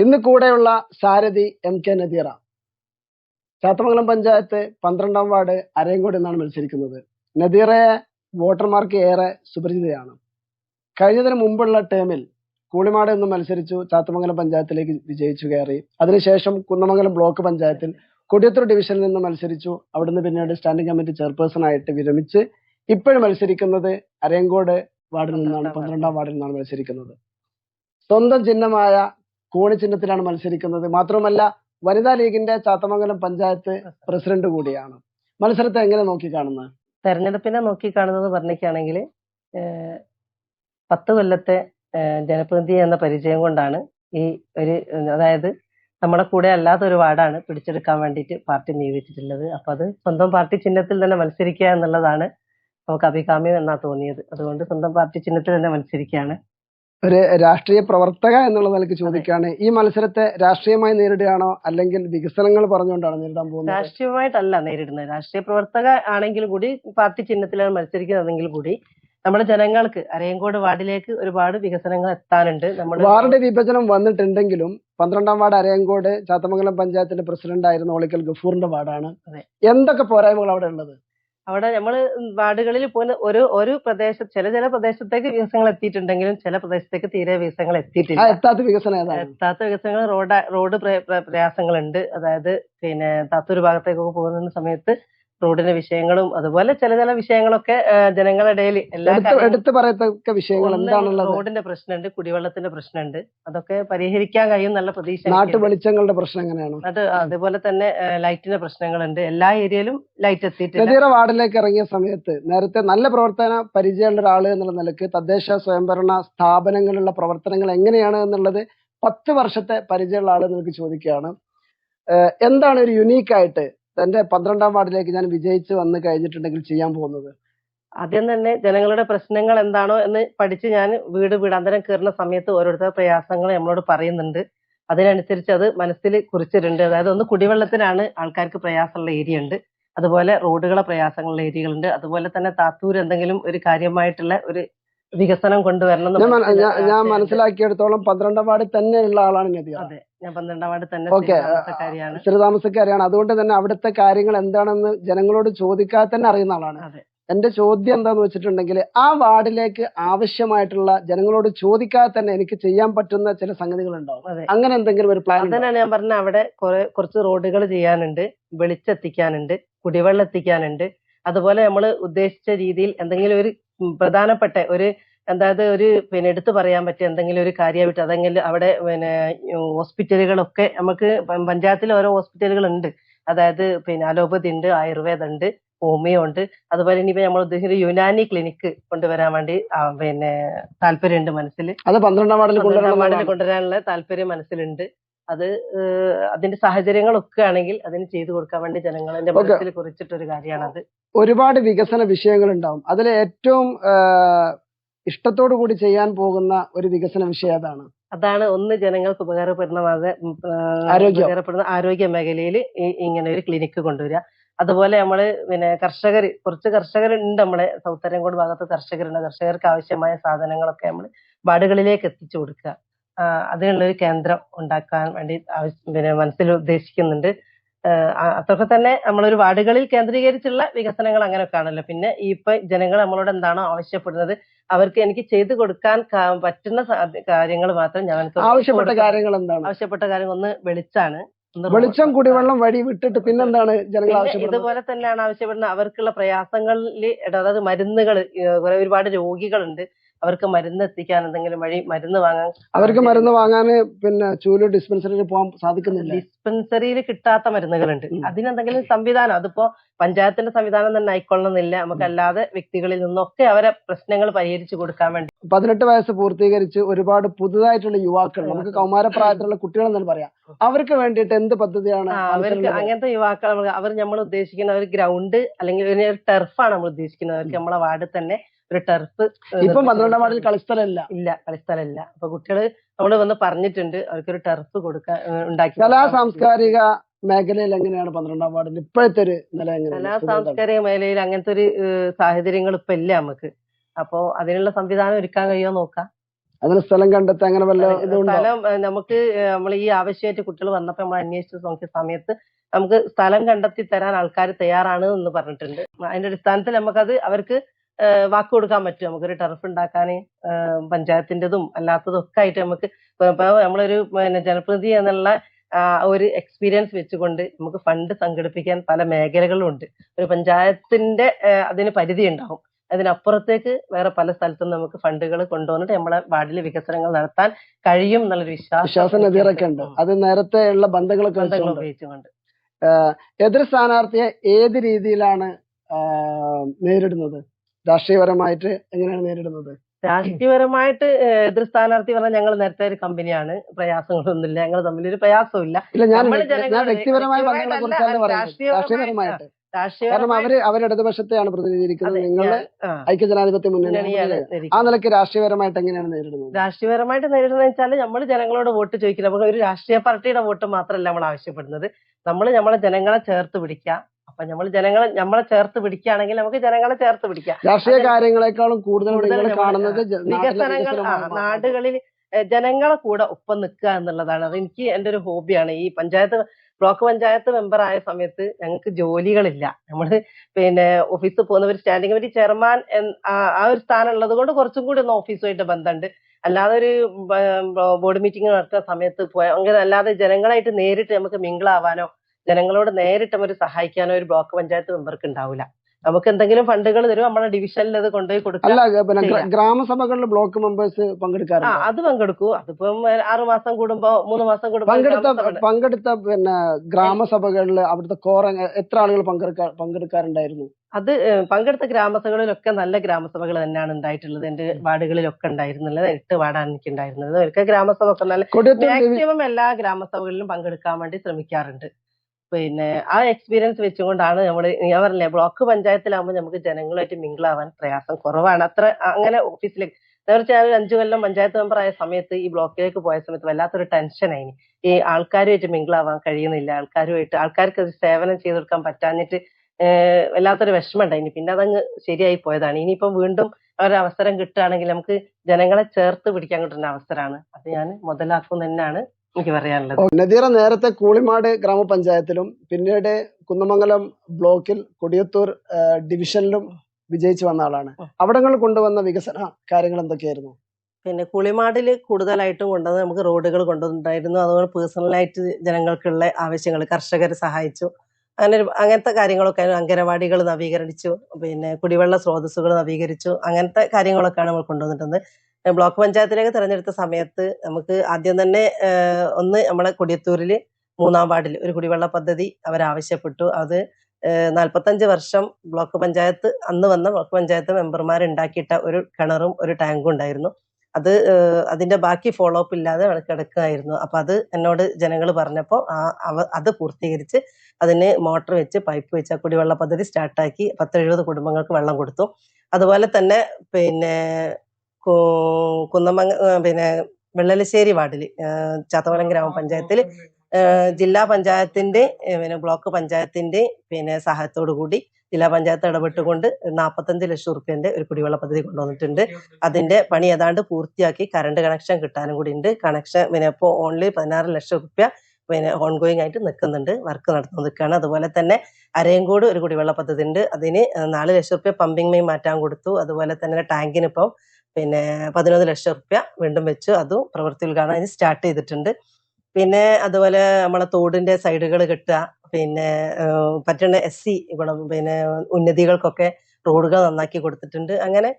ഇന്ന് കൂടെയുള്ള സാരഥി എം കെ നദീറ. ചാത്തമംഗലം പഞ്ചായത്ത് പന്ത്രണ്ടാം വാർഡ് അരയങ്കോട് എന്നാണ് മത്സരിക്കുന്നത്. നദീറയെ വോട്ടർമാർക്ക് ഏറെ സുപരിചിതയാണ്. കഴിഞ്ഞതിന് മുമ്പുള്ള ടേമിൽ കൂളിമാട് എന്ന് മത്സരിച്ചു ചാത്തമംഗലം പഞ്ചായത്തിലേക്ക് വിജയിച്ചു കയറി. അതിനുശേഷം കുന്നമംഗലം ബ്ലോക്ക് പഞ്ചായത്തിൽ കൊടിയത്തൂർ ഡിവിഷനിൽ നിന്ന് മത്സരിച്ചു. അവിടുന്ന് പിന്നീട് സ്റ്റാൻഡിംഗ് കമ്മിറ്റി ചെയർപേഴ്സൺ ആയിട്ട് വിരമിച്ച് ഇപ്പോഴും മത്സരിക്കുന്നത് അരയങ്കോട് വാർഡിൽ നിന്നാണ് പന്ത്രണ്ടാം വാർഡിൽ നിന്നാണ് മത്സരിക്കുന്നത്. സ്വന്തം ചിഹ്നമായ കോണി ചിഹ്നത്തിലാണ് മത്സരിക്കുന്നത്. മാത്രമല്ല വനിതാ ലീഗിന്റെ ചാത്തമംഗലം പഞ്ചായത്ത് പ്രസിഡന്റ്. കൂടിയാണ്. മത്സരത്തെ എങ്ങനെ നോക്കി കാണുന്നത് തെരഞ്ഞെടുപ്പിനെ നോക്കിക്കാണുന്നത് പറഞ്ഞിരിക്കുകയാണെങ്കിൽ പത്ത് കൊല്ലത്തെ ജനപ്രതിനിധി എന്ന പരിചയം കൊണ്ടാണ് ഈ ഒരു അതായത് നമ്മുടെ കൂടെ അല്ലാത്ത ഒരു വാർഡാണ് പിടിച്ചെടുക്കാൻ വേണ്ടിയിട്ട് പാർട്ടി നിയോഗിച്ചിട്ടുള്ളത്. അപ്പൊ അത് സ്വന്തം പാർട്ടി ചിഹ്നത്തിൽ തന്നെ മത്സരിക്കുക എന്നുള്ളതാണ് നമുക്ക് അഭികാമ്യം എന്നാ തോന്നിയത്. അതുകൊണ്ട് സ്വന്തം പാർട്ടി ചിഹ്നത്തിൽ തന്നെ മത്സരിക്കുകയാണ്. ഒരു രാഷ്ട്രീയ പ്രവർത്തക എന്നുള്ള നിലയ്ക്ക് ചോദിക്കുകയാണ്. ഈ മത്സരത്തെ രാഷ്ട്രീയമായി നേരിടുകയാണോ? അല്ലെങ്കിൽ വികസനങ്ങൾ പറഞ്ഞുകൊണ്ടാണ് നേരിടാൻ പോകുന്നത്? രാഷ്ട്രീയമായിട്ടല്ല നേരിടുന്നത്. രാഷ്ട്രീയ പ്രവർത്തക ആണെങ്കിൽ കൂടി പാർട്ടി ചിഹ്നത്തിലാണ് മത്സരിക്കുന്നതെങ്കിൽ കൂടി നമ്മുടെ ജനങ്ങൾക്ക് അരയങ്കോട് വാർഡിലേക്ക് ഒരുപാട് വികസനങ്ങൾ എത്താനുണ്ട്. നമ്മുടെ വാർഡ് വിഭജനം വന്നിട്ടുണ്ടെങ്കിലും പന്ത്രണ്ടാം വാർഡ് അരയങ്കോട് ചാത്തമംഗലം പഞ്ചായത്തിന്റെ പ്രസിഡന്റ് ആയിരുന്ന ഒളിക്കൽ ഗഫൂറിന്റെ വാർഡാണ്. അതെ. എന്തൊക്കെ പോരായ്മകൾ അവിടെ ഉള്ളത്? അവിടെ നമ്മൾ വാർഡുകളിൽ പോകുന്ന ഒരു ഒരു പ്രദേശം ചില ചില പ്രദേശത്തേക്ക് വികസനങ്ങൾ എത്തിയിട്ടുണ്ടെങ്കിലും ചില പ്രദേശത്തേക്ക് തീരെ വികസനങ്ങൾ എത്തിയിട്ടില്ല. എത്താത്ത വികസനം എത്താത്ത വികസനങ്ങൾ റോഡ് റോഡ് പ്ര- പ്ര- പ്രയാസങ്ങളുണ്ട്. അതായത് പിന്നെ താത്തൂർ ഭാഗത്തേക്കൊക്കെ പോകുന്ന സമയത്ത് റോഡിന്റെ വിഷയങ്ങളും അതുപോലെ ചില ചില വിഷയങ്ങളൊക്കെ ജനങ്ങളുടെ ഇടയിൽ എല്ലാ എടുത്ത് പറയത്തക്ക വിഷയങ്ങൾ ഒന്ന് എന്താണുള്ളത്? റോഡിന്റെ പ്രശ്നമുണ്ട് കുടിവെള്ളത്തിന്റെ പ്രശ്നമുണ്ട്. അതൊക്കെ പരിഹരിക്കാൻ കഴിയും നല്ല പ്രതീക്ഷ നാട്ടു വെളിച്ചങ്ങളുടെ പ്രശ്നം എങ്ങനെയാണ്? അത് അതുപോലെ തന്നെ ലൈറ്റിന്റെ പ്രശ്നങ്ങളുണ്ട്. എല്ലാ ഏരിയയിലും ലൈറ്റ് എത്തിയിട്ടില്ല. നദീറ വാർഡിലേക്ക് ഇറങ്ങിയ സമയത്ത് നേരത്തെ നല്ല പ്രവർത്തന പരിചയമുള്ള ഒരാൾ എന്നുള്ള നിലയ്ക്ക് തദ്ദേശ സ്വയംഭരണ സ്ഥാപനങ്ങളിലുള്ള പ്രവർത്തനങ്ങൾ എങ്ങനെയാണ് എന്നുള്ളത് പത്ത് വർഷത്തെ പരിചയമുള്ള ആൾ നിങ്ങൾക്ക് ചോദിക്കുകയാണ്. എന്താണ് ഒരു യുണീക്ക് ആയിട്ട് തന്റെ പന്ത്രണ്ടാം വാർഡിലേക്ക് ഞാൻ വിജയിച്ച് വന്ന് കഴിഞ്ഞിട്ടുണ്ടെങ്കിൽ ചെയ്യാൻ പോകുന്നത്? ആദ്യം തന്നെ ജനങ്ങളുടെ പ്രശ്നങ്ങൾ എന്താണോ എന്ന് പഠിച്ച് ഞാൻ വീട് വീടാന്തരം കയറുന്ന സമയത്ത് ഓരോരുത്തരുടെ പ്രയാസങ്ങൾ നമ്മളോട് പറയുന്നുണ്ട്. അതിനനുസരിച്ച് അത് മനസ്സിൽ കുറിച്ചിട്ടുണ്ട്. അതായത് ഒന്ന് കുടിവെള്ളത്തിനാണ് ആൾക്കാർക്ക് പ്രയാസമുള്ള ഏരിയ ഉണ്ട്. അതുപോലെ റോഡുകളെ പ്രയാസങ്ങളുള്ള ഏരിയകളുണ്ട്. അതുപോലെ തന്നെ താത്തൂർ എന്തെങ്കിലും ഒരു കാര്യമായിട്ടുള്ള ഒരു വികസനം കൊണ്ടുവരണം ഞാൻ മനസ്സിലാക്കിയെടുത്തോളം പന്ത്രണ്ടാം വാർഡിൽ തന്നെയുള്ള ആളാണ് അതെ. ഞാൻ പന്ത്രണ്ടാം വാർഡ് തന്നെ താമസക്കാരിയാണ് സ്ഥിരതാമസക്കാരിയാണ്. അതുകൊണ്ട് തന്നെ അവിടുത്തെ കാര്യങ്ങൾ എന്താണെന്ന് ജനങ്ങളോട് ചോദിക്കാതെ തന്നെ അറിയുന്ന ആളാണ്. എന്റെ ചോദ്യം എന്താന്ന് വെച്ചിട്ടുണ്ടെങ്കിൽ ആ വാർഡിലേക്ക് ആവശ്യമായിട്ടുള്ള ജനങ്ങളോട് ചോദിക്കാതെ തന്നെ എനിക്ക് ചെയ്യാൻ പറ്റുന്ന ചില സംഗതികൾ ഉണ്ടാവും അങ്ങനെ എന്തെങ്കിലും ഒരു പ്ലാൻ തന്നെയാണ് ഞാൻ പറഞ്ഞ അവിടെ കുറെ കുറച്ച് റോഡുകൾ ചെയ്യാനുണ്ട് വെളിച്ചെത്തിക്കാനുണ്ട് കുടിവെള്ളം എത്തിക്കാനുണ്ട് അതുപോലെ നമ്മൾ ഉദ്ദേശിച്ച രീതിയിൽ എന്തെങ്കിലും ഒരു പ്രധാനപ്പെട്ട ഒരു അതായത് ഒരു പിന്നെ എടുത്തു പറയാൻ പറ്റിയ എന്തെങ്കിലും ഒരു കാര്യമായിട്ട് അതെങ്കിലും അവിടെ പിന്നെ ഹോസ്പിറ്റലുകളൊക്കെ നമുക്ക് പഞ്ചായത്തിൽ ഓരോ ഹോസ്പിറ്റലുകൾ ഉണ്ട് അതായത് പിന്നെ അലോപ്പതി ഉണ്ട് ആയുർവേദം ഉണ്ട് ഹോമിയോ ഉണ്ട്. അതുപോലെ ഇനിയിപ്പോ നമ്മൾ ഉദ്ദേശിച്ച യുനാനി ക്ലിനിക്ക് കൊണ്ടുവരാൻ വേണ്ടി പിന്നെ താല്പര്യമുണ്ട് മനസ്സിൽ. അത് പന്ത്രണ്ടാം വാർഡിൽ കൊണ്ടുവരാനുള്ള താല്പര്യം മനസ്സിലുണ്ട്. അത് അതിന്റെ സാഹചര്യങ്ങളൊക്കെ ആണെങ്കിൽ അതിന് ചെയ്തു കൊടുക്കാൻ വേണ്ടി ജനങ്ങളുടെ. മനസ്സിൽ കുറിച്ചിട്ടൊരു കാര്യമാണത്. ഒരുപാട് വികസന വിഷയങ്ങൾ ഉണ്ടാവും അതിലെ ഏറ്റവും ഇഷ്ടത്തോടു കൂടി ചെയ്യാൻ പോകുന്ന ഒരു വികസന വിഷയം അതാണ്. അതാണ് ഒന്ന് ജനങ്ങൾക്ക് ഉപകാരപ്പെടുന്ന ആരോഗ്യം. ഉപകാരപ്പെടുന്ന ആരോഗ്യ മേഖലയിൽ ഇങ്ങനെ ഒരു ക്ലിനിക്ക് കൊണ്ടുവരിക. അതുപോലെ നമ്മൾ പിന്നെ കർഷകർ കുറച്ച് കർഷകരുണ്ട് നമ്മളെ സൗത്തരംകോട് ഭാഗത്ത് കർഷകരുണ്ട്. കർഷകർക്ക് ആവശ്യമായ സാധനങ്ങളൊക്കെ നമ്മൾ വാടുകളിലേക്ക് എത്തിച്ചു കൊടുക്കുക. അതിനുള്ള ഒരു കേന്ദ്രം ഉണ്ടാക്കാൻ വേണ്ടി പിന്നെ മനസ്സിൽ ഉദ്ദേശിക്കുന്നുണ്ട്. അതൊക്കെ തന്നെ നമ്മളൊരു വാർഡുകളിൽ കേന്ദ്രീകരിച്ചുള്ള വികസനങ്ങൾ അങ്ങനെയൊക്കെ ആണല്ലോ പിന്നെ ഈ ഇപ്പൊ ജനങ്ങൾ നമ്മളോട് എന്താണോ ആവശ്യപ്പെടുന്നത് അവർക്ക് എനിക്ക് ചെയ്തു കൊടുക്കാൻ പറ്റുന്ന കാര്യങ്ങൾ മാത്രം ഞാൻ ആവശ്യപ്പെട്ട കാര്യങ്ങൾ എന്താണ്? ആവശ്യപ്പെട്ട കാര്യങ്ങൾ ഒന്ന് വെളിച്ചാണ്. വെളിച്ചം കുടിവെള്ളം വഴി വിട്ടിട്ട് പിന്നെന്താണ് ജനങ്ങൾ ആവശ്യപ്പെടുന്നത്? ഇതുപോലെ തന്നെയാണ് ആവശ്യപ്പെടുന്നത്. അവർക്കുള്ള പ്രയാസങ്ങളിൽ അതായത് മരുന്നുകൾ ഒരുപാട് രോഗികളുണ്ട്. അവർക്ക് മരുന്ന് എത്തിക്കാൻ എന്തെങ്കിലും വഴി മരുന്ന് വാങ്ങാൻ അവർക്ക് മരുന്ന് വാങ്ങാൻ പിന്നെ ചൂൽ ഡിസ്പെൻസറിയിൽ പോകാൻ സാധിക്കുന്നില്ല. ഡിസ്പെൻസറിയിൽ കിട്ടാത്ത മരുന്നുകളുണ്ട്. അതിനെന്തെങ്കിലും സംവിധാനം അതിപ്പോ പഞ്ചായത്തിന്റെ സംവിധാനം തന്നെ ആയിക്കൊള്ളുന്നില്ല നമുക്കല്ലാതെ വ്യക്തികളിൽ നിന്നൊക്കെ അവരെ പ്രശ്നങ്ങൾ പരിഹരിച്ചു കൊടുക്കാൻ വേണ്ടി. പതിനെട്ട് വയസ്സ് പൂർത്തീകരിച്ച് ഒരുപാട് പുതുതായിട്ടുള്ള യുവാക്കൾ നമുക്ക് കൗമാരപ്രായത്തിലുള്ള കുട്ടികൾ എന്ന് പറയാം. അവർക്ക് വേണ്ടിയിട്ട് എന്ത് പദ്ധതിയാണ് അവർക്ക് അങ്ങനത്തെ യുവാക്കൾ അവർ നമ്മൾ ഉദ്ദേശിക്കുന്ന ഒരു ഗ്രൗണ്ട് അല്ലെങ്കിൽ ഒരു ടർഫാണ് നമ്മൾ ഉദ്ദേശിക്കുന്നത്. അവർക്ക് നമ്മളെ വാർഡിൽ തന്നെ ഒരു ടർഫ് ഇപ്പം പന്ത്രണ്ടാം വാർഡിൽ കളിസ്ഥലമില്ല ഇല്ല കളിസ്ഥലമില്ല അപ്പൊ കുട്ടികൾ നമ്മൾ വന്ന് പറഞ്ഞിട്ടുണ്ട് അവർക്കൊരു ടർഫ് കൊടുക്കാൻ ഉണ്ടാക്കി കലാ. സാംസ്കാരിക മേഖലയിൽ എങ്ങനെയാണ് പന്ത്രണ്ടാം വാർഡിൽ ഇപ്പോഴത്തെ ഒരു നില കലാ സാംസ്കാരിക മേഖലയിൽ അങ്ങനത്തെ ഒരു സാഹചര്യങ്ങൾ ഇപ്പൊ ഇല്ല നമുക്ക്. അപ്പോ അതിനുള്ള സംവിധാനം ഒരുക്കാൻ കഴിയുമോ നോക്കാം. അതിന് സ്ഥലം കണ്ടെത്താൻ അങ്ങനെ വല്ല സ്ഥലം നമുക്ക് നമ്മൾ ഈ ആവശ്യമായിട്ട് കുട്ടികൾ വന്നപ്പോൾ നമ്മൾ അന്വേഷിച്ച് നോക്കിയ സമയത്ത് നമുക്ക് സ്ഥലം കണ്ടെത്തി തരാൻ ആൾക്കാർ തയ്യാറാണ് എന്ന് പറഞ്ഞിട്ടുണ്ട്. അതിന്റെ അടിസ്ഥാനത്തിൽ നമുക്കത് അവർക്ക് വാക്ക് കൊടുക്കാൻ പറ്റും. നമുക്കൊരു ടർഫ് ഉണ്ടാക്കാൻ പഞ്ചായത്തിന്റെതും അല്ലാത്തതും ഒക്കെ ആയിട്ട് നമുക്ക് നമ്മളൊരു പിന്നെ ജനപ്രതിനിധി എന്നുള്ള ഒരു എക്സ്പീരിയൻസ് വെച്ചുകൊണ്ട് നമുക്ക് ഫണ്ട് സംഘടിപ്പിക്കാൻ പല മേഖലകളും ഉണ്ട് ഒരു പഞ്ചായത്തിന്റെ അതിന് പരിധി ഉണ്ടാവും അതിനപ്പുറത്തേക്ക് വേറെ പല സ്ഥലത്തും നമുക്ക് ഫണ്ടുകൾ കൊണ്ടുവന്നിട്ട് നമ്മളെ വാർഡിലെ വികസനങ്ങൾ നടത്താൻ കഴിയും എന്നുള്ളൊരു വിശ്വാസം വിശ്വാസം ഉണ്ട്. അത് ബന്ധങ്ങളൊക്കെ ബന്ധങ്ങൾ ഉപയോഗിച്ചുകൊണ്ട്. എതിർ സ്ഥാനാർത്ഥിയെ ഏത് രീതിയിലാണ് നേരിടുന്നത്? രാഷ്ട്രീയപരമായിട്ട് എങ്ങനെയാണ് നേരിടുന്നത്? രാഷ്ട്രീയപരമായിട്ട് എതിർ സ്ഥാനാർത്ഥി പറഞ്ഞാൽ ഞങ്ങൾ നേരത്തെ ഒരു കമ്പനിയാണ്. പ്രയാസങ്ങളൊന്നുമില്ല. ഞങ്ങൾ തമ്മിൽ ഒരു രാഷ്ട്രീയപരമായി- രാഷ്ട്രീയപരമായിട്ട് കാരണം അവർ ഇടതുപക്ഷത്തെയാണ് പ്രതിനിധീകരിക്കുന്നത്. നിങ്ങളുടെ ഐക്യജനാധിപത്യ മുന്നണിയാണ് ആ നിലയ്ക്ക് രാഷ്ട്രീയപരമായിട്ട് എങ്ങനെയാണ് നേരിടുന്നത്? രാഷ്ട്രീയപരമായിട്ട് നേരിടുന്നത് വെച്ചാൽ നമ്മൾ ജനങ്ങളോട് വോട്ട് ചോദിക്കില്ല. നമ്മൾ ഒരു രാഷ്ട്രീയ പാർട്ടിയുടെ വോട്ട് മാത്രമല്ല നമ്മൾ ആവശ്യപ്പെടുന്നത്. നമ്മൾ നമ്മളെ ജനങ്ങളെ ചേർത്ത് പിടിക്കുക. അപ്പൊ നമ്മൾ ജനങ്ങളെ നമ്മളെ ചേർത്ത് പിടിക്കുകയാണെങ്കിൽ നമുക്ക് ജനങ്ങളെ ചേർത്ത് പിടിക്കാം. രാഷ്ട്രീയ. കാര്യങ്ങളെക്കാളും കൂടുതൽ കാണുന്നത് വികസനങ്ങൾ നാടുകളിൽ ജനങ്ങളെ കൂടെ ഒപ്പം നിൽക്കുക എന്നുള്ളതാണ്. അത് എനിക്ക് എന്റെ ഒരു ഹോബിയാണ്. ഈ പഞ്ചായത്ത് ബ്ലോക്ക് പഞ്ചായത്ത് മെമ്പർ ആയ സമയത്ത് ഞങ്ങൾക്ക് ജോലികളില്ല. നമ്മൾ പിന്നെ ഓഫീസിൽ പോകുന്നവർ സ്റ്റാൻഡിംഗ് കമ്മിറ്റി ചെയർമാൻ ആ ഒരു സ്ഥാനം ഉള്ളത് കൊണ്ട് കുറച്ചും കൂടി ഒന്ന് ഓഫീസുമായിട്ട് ബന്ധമുണ്ട്. അല്ലാതെ ഒരു ബോർഡ് മീറ്റിംഗ് നടത്തുന്ന സമയത്ത് പോയ അങ്ങനെ അല്ലാതെ ജനങ്ങളായിട്ട് നേരിട്ട് നമുക്ക് മിങ്കിളാവാനോ ജനങ്ങളോട് നേരിട്ട് അവർ സഹായിക്കാനോ ഒരു ബ്ലോക്ക് പഞ്ചായത്ത് മെമ്പർക്ക് ഉണ്ടാവില്ല നമുക്ക് എന്തെങ്കിലും ഫണ്ടുകൾ തരും നമ്മളെ ഡിവിഷനിൽ അത് കൊണ്ടുപോയി കൊടുക്കും അല്ല പിന്നെ ഗ്ര- ഗ്രാമസഭകളിൽ ബ്ലോക്ക് മെമ്പേഴ്സ് പങ്കെടുക്കാറ് അത് പങ്കെടുക്കൂ. അതിപ്പം ആറു മാസം കൂടുമ്പോ മൂന്ന് മാസം കൂടുമ്പോ പങ്കെടുത്ത പിന്നെ ഗ്രാമസഭകളിൽ അവിടുത്തെ കോറ എത്ര ആളുകൾ പങ്കെടുക്കാ പങ്കെടുക്കാറുണ്ടായിരുന്നു? അത് പങ്കെടുത്ത ഗ്രാമസഭകളിലൊക്കെ നല്ല ഗ്രാമസഭകൾ തന്നെയാണ് ഉണ്ടായിട്ടുള്ളത്. എന്റെ വാർഡുകളിലൊക്കെ ഉണ്ടായിരുന്നുള്ളത്. എട്ട് വാർഡാണ് എനിക്ക് ഉണ്ടായിരുന്നത്. അവർക്ക് ഗ്രാമസഭ ഒക്കെ നല്ല മാക്സിമം എല്ലാ ഗ്രാമസഭകളിലും പങ്കെടുക്കാൻ വേണ്ടി ശ്രമിക്കാറുണ്ട്. പിന്നെ ആ എക്സ്പീരിയൻസ് വെച്ചുകൊണ്ടാണ് നമ്മൾ ഞാൻ പറഞ്ഞില്ലേ ബ്ലോക്ക് പഞ്ചായത്തിലാകുമ്പോൾ നമുക്ക് ജനങ്ങളുമായിട്ട് മിങ്കിളാവാൻ പ്രയാസം കുറവാണ്. അത്ര അങ്ങനെ ഓഫീസിലേക്ക് ഞാൻ ഒരു അഞ്ചു കൊല്ലം പഞ്ചായത്ത് മെമ്പർ ആയ സമയത്ത് ഈ ബ്ലോക്കിലേക്ക് പോയ സമയത്ത് വല്ലാത്തൊരു ടെൻഷനായി ഈ ആൾക്കാരുമായിട്ട് മിങ്കിളാവാൻ കഴിയുന്നില്ല. ആൾക്കാരുമായിട്ട് ആൾക്കാർക്ക് സേവനം ചെയ്തു കൊടുക്കാൻ പറ്റാഞ്ഞിട്ട് വല്ലാത്തൊരു വിഷമം ഉണ്ടായിനി പിന്നെ അതങ്ങ് ശരിയായി പോയതാണ്. ഇനിയിപ്പം വീണ്ടും അവസരം കിട്ടുകയാണെങ്കിൽ നമുക്ക് ജനങ്ങളെ ചേർത്ത് പിടിക്കാൻ കിട്ടുന്ന അവസരമാണ്. അത് ഞാൻ മുതലാക്കും തന്നെയാണ്. എനിക്ക് പറയാനുള്ളത്. ഓ, നദീറ നേരത്തെ കൂളിമാട് ഗ്രാമപഞ്ചായത്തിലും പിന്നീട് കുന്നമംഗലം ബ്ലോക്കിൽ കൊടിയത്തൂർ ഡിവിഷനിലും വിജയിച്ചു വന്ന ആളാണ്. അവിടങ്ങൾ കൊണ്ടുവന്ന വികസന കാര്യങ്ങൾ എന്തൊക്കെയായിരുന്നു? പിന്നെ കുളിമാടിൽ കൂടുതലായിട്ടും കൊണ്ടുവന്ന് നമുക്ക് റോഡുകൾ കൊണ്ടുവന്നിട്ടുണ്ടായിരുന്നു. അതുപോലെ പേഴ്സണലായിട്ട് ജനങ്ങൾക്കുള്ള ആവശ്യങ്ങൾ കർഷകരെ സഹായിച്ചു. അങ്ങനെ അങ്ങനത്തെ കാര്യങ്ങളൊക്കെ അംഗനവാടികൾ നവീകരിച്ചു. പിന്നെ കുടിവെള്ള സ്രോതസ്സുകൾ നവീകരിച്ചു. അങ്ങനത്തെ കാര്യങ്ങളൊക്കെയാണ് നമ്മൾ കൊണ്ടുവന്നിട്ടുണ്ട് ബ്ലോക്ക് പഞ്ചായത്തിലേക്ക് തെരഞ്ഞെടുത്ത സമയത്ത് നമുക്ക് ആദ്യം തന്നെ ഒന്ന് നമ്മളെ കൊടിയത്തൂരിൽ മൂന്നാം വാർഡിൽ ഒരു കുടിവെള്ള പദ്ധതി അവരാവശ്യപ്പെട്ടു. അത് നാൽപ്പത്തഞ്ച് വർഷം ബ്ലോക്ക് പഞ്ചായത്ത് അന്ന് വന്ന ബ്ലോക്ക് പഞ്ചായത്ത് മെമ്പർമാർ ഉണ്ടാക്കിയിട്ട ഒരു കിണറും ഒരു ടാങ്കും ഉണ്ടായിരുന്നു. അത് അതിന്റെ ബാക്കി ഫോളോ അപ്പ് ഇല്ലാതെ കിടക്കുകയായിരുന്നു. അപ്പൊ അത് എന്നോട് ജനങ്ങൾ പറഞ്ഞപ്പോൾ ആ അവ അത് പൂർത്തീകരിച്ച് അതിന് മോട്ടർ വെച്ച് പൈപ്പ് വെച്ച് കുടിവെള്ള പദ്ധതി സ്റ്റാർട്ടാക്കി പത്തെഴുപത് കുടുംബങ്ങൾക്ക് വെള്ളം കൊടുത്തു. അതുപോലെ തന്നെ പിന്നെ കുന്നമംഗ പിന്നെ വെള്ളലശ്ശേരി വാർഡിൽ ചാത്തമലം ഗ്രാമപഞ്ചായത്തിൽ ജില്ലാ പഞ്ചായത്തിന്റെ പിന്നെ ബ്ലോക്ക് പഞ്ചായത്തിന്റെ പിന്നെ സഹായത്തോടു കൂടി ജില്ലാ പഞ്ചായത്ത് ഇടപെട്ടുകൊണ്ട് നാൽപ്പത്തഞ്ച് ലക്ഷം റുപ്യന്റെ ഒരു കുടിവെള്ള പദ്ധതി കൊണ്ടുവന്നിട്ടുണ്ട്. അതിന്റെ പണി ഏതാണ്ട് പൂർത്തിയാക്കി കറണ്ട് കണക്ഷൻ കിട്ടാനും കൂടി ഉണ്ട്. കണക്ഷൻ പിന്നെ ഇപ്പോൾ ഓൺലി പതിനാറ് ലക്ഷം റുപ്യ പിന്നെ ഓൺഗോയിങ് ആയിട്ട് നിൽക്കുന്നുണ്ട്. വർക്ക് നടന്നു നിൽക്കുകയാണ്. അതുപോലെ തന്നെ അരയങ്കോട് ഒരു കുടിവെള്ള പദ്ധതി ഉണ്ട്. അതിന് നാല് ലക്ഷം റുപ്യ പമ്പിംഗ് മെയിൻ മാറ്റാൻ കൊടുത്തു. അതുപോലെ തന്നെ ടാങ്കിന് ഇപ്പം പിന്നെ പതിനൊന്ന് ലക്ഷം റുപ്യ വീണ്ടും വെച്ചു. അതും പ്രവൃത്തി ഉദ്ഘാടനം അതിന് സ്റ്റാർട്ട് ചെയ്തിട്ടുണ്ട്. പിന്നെ അതുപോലെ നമ്മളെ തോടിന്റെ സൈഡുകൾ കെട്ടുക. പിന്നെ പറ്റുന്ന എസ് സി ഗുണം പിന്നെ ഉന്നതികൾക്കൊക്കെ റോഡുകൾ നന്നാക്കി കൊടുത്തിട്ടുണ്ട്. അങ്ങനെ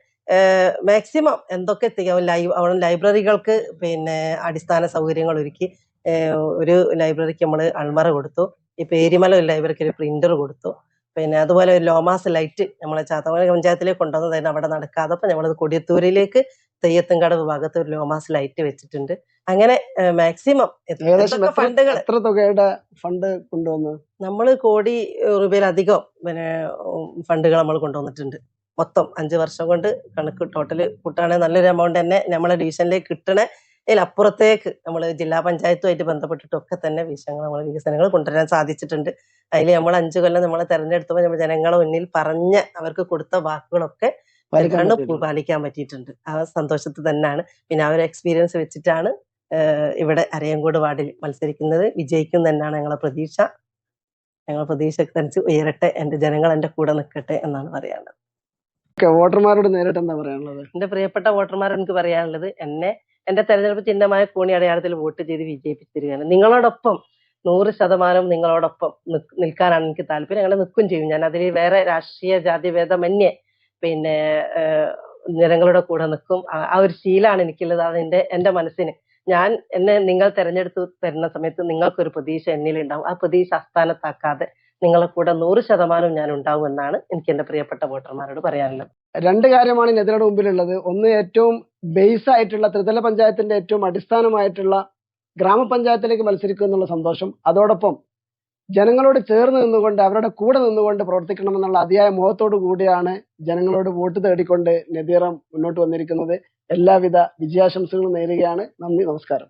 മാക്സിമം എന്തൊക്കെ എത്തിക്കാം? ലൈവ് അവിടെ ലൈബ്രറികൾക്ക് പിന്നെ അടിസ്ഥാന സൗകര്യങ്ങൾ ഒരുക്കി ഒരു ലൈബ്രറിക്ക് നമ്മൾ അൾമറ കൊടുത്തു. ഈ ഏരിമല ഒരു ലൈബ്രറിക്ക് ഒരു പ്രിന്റർ കൊടുത്തു. പിന്നെ അതുപോലെ ഒരു ലോമാസ് ലൈറ്റ് നമ്മളെ ചാത്തമല പഞ്ചായത്തിലേക്ക് കൊണ്ടുവന്നതായിരുന്നു അവിടെ നടക്കാതെ അപ്പൊ നമ്മളത് കൊടിയത്തൂരിലേക്ക് തെയ്യത്തുംകടവ് ഭാഗത്ത് ഒരു ലോമാസ് ലൈറ്റ് വെച്ചിട്ടുണ്ട്. അങ്ങനെ മാക്സിമം ഫണ്ടുകൾ എത്ര തുകയുടെ ഫണ്ട് കൊണ്ടുവന്നു? നമ്മൾ കോടി രൂപയിലധികം പിന്നെ ഫണ്ടുകൾ നമ്മൾ കൊണ്ടുവന്നിട്ടുണ്ട്. മൊത്തം അഞ്ച് വർഷം കൊണ്ട് കണക്ക് ടോട്ടൽ കൂട്ടാണെങ്കിൽ നല്ലൊരു എമൗണ്ട് തന്നെ നമ്മളെ ഡിവിഷനിലേക്ക് കിട്ടണ ഇതിലപ്പുറത്തേക്ക് നമ്മൾ ജില്ലാ പഞ്ചായത്തുമായിട്ട് ബന്ധപ്പെട്ടിട്ടൊക്കെ തന്നെ വിഷയങ്ങൾ നമ്മൾ വികസനങ്ങൾ കൊണ്ടുവരാൻ സാധിച്ചിട്ടുണ്ട്. അതിൽ നമ്മൾ അഞ്ചു കൊല്ലം നമ്മൾ തെരഞ്ഞെടുത്തപ്പോൾ നമ്മൾ ജനങ്ങളെ മുന്നിൽ പറഞ്ഞ അവർക്ക് കൊടുത്ത വാക്കുകളൊക്കെ പറ്റിയിട്ടുണ്ട്. പാലിക്കാൻ പറ്റിയിട്ടുണ്ട്. ആ സന്തോഷത്തിൽ തന്നെയാണ്. പിന്നെ ആ ഒരു എക്സ്പീരിയൻസ് വെച്ചിട്ടാണ് ഇവിടെ അരയങ്കോട് വാർഡിൽ മത്സരിക്കുന്നത്. വിജയിക്കും തന്നെയാണ് ഞങ്ങളെ പ്രതീക്ഷ. ഞങ്ങൾ പ്രതീക്ഷക്കനുസരിച്ച് ഉയരട്ടെ എന്റെ ജനങ്ങൾ എന്റെ കൂടെ നിൽക്കട്ടെ എന്നാണ് പറയാനുള്ളത്. വോട്ടർമാരോട് നേരിട്ട് എന്താ പറയാനുള്ളത്? എന്റെ പ്രിയപ്പെട്ട വോട്ടർമാർ എനിക്ക് പറയാനുള്ളത് എന്നെ എന്റെ തെരഞ്ഞെടുപ്പ് ചിഹ്നമായ കൂണി അടയാളത്തിൽ വോട്ട് ചെയ്ത് വിജയിപ്പിച്ചിരിക്കുകയാണ്. നിങ്ങളോടൊപ്പം നൂറ് ശതമാനം നിങ്ങളോടൊപ്പം നിൽക്കാനാണ് എനിക്ക് താല്പര്യം. അങ്ങനെ നിൽക്കും ചെയ്യും. ഞാൻ അതിൽ വേറെ രാഷ്ട്രീയ ജാതിഭേദമന്യേ പിന്നെ നിരങ്ങളുടെ കൂടെ നിൽക്കും. ആ- ഒരു ശീലമാണ് എനിക്കുള്ളത്. അത് എന്റെ എന്റെ മനസ്സിന്. ഞാൻ എന്നെ നിങ്ങൾ തെരഞ്ഞെടുത്ത് തരുന്ന സമയത്ത് നിങ്ങൾക്കൊരു പ്രതീക്ഷ എന്നിൽ ഉണ്ടാവും ആ പ്രതീക്ഷ അസ്ഥാനത്താക്കാതെ നിങ്ങളെ കൂടെ നൂറ് ശതമാനം ഞാൻ ഉണ്ടാവും എന്നാണ് എനിക്ക് എന്റെ പ്രിയപ്പെട്ട വോട്ടർമാരോട് പറയാനുള്ളത്. രണ്ട് കാര്യമാണ് നെതിരയുടെ മുമ്പിലുള്ളത്. ഒന്ന് ഏറ്റവും ബേസ് ആയിട്ടുള്ള ത്രിതല പഞ്ചായത്തിന്റെ ഏറ്റവും അടിസ്ഥാനമായിട്ടുള്ള ഗ്രാമപഞ്ചായത്തിലേക്ക് മത്സരിക്കുക എന്നുള്ള സന്തോഷം. അതോടൊപ്പം ജനങ്ങളോട് ചേർന്ന് നിന്നുകൊണ്ട് അവരുടെ കൂടെ നിന്നുകൊണ്ട് പ്രവർത്തിക്കണമെന്നുള്ള അതിയായ മോഹത്തോടു കൂടിയാണ് ജനങ്ങളോട് വോട്ട് തേടിക്കൊണ്ട് നെതിറം മുന്നോട്ട് വന്നിരിക്കുന്നത്. എല്ലാവിധ വിജയാശംസകളും നേരുകയാണ്. നന്ദി നമസ്കാരം.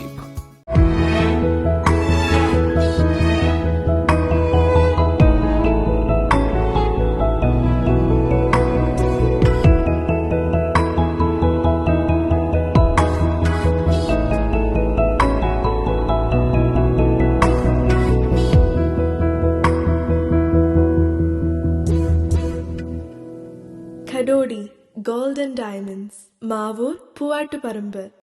மாவூர் பூவாட்டுப்பரம்பு.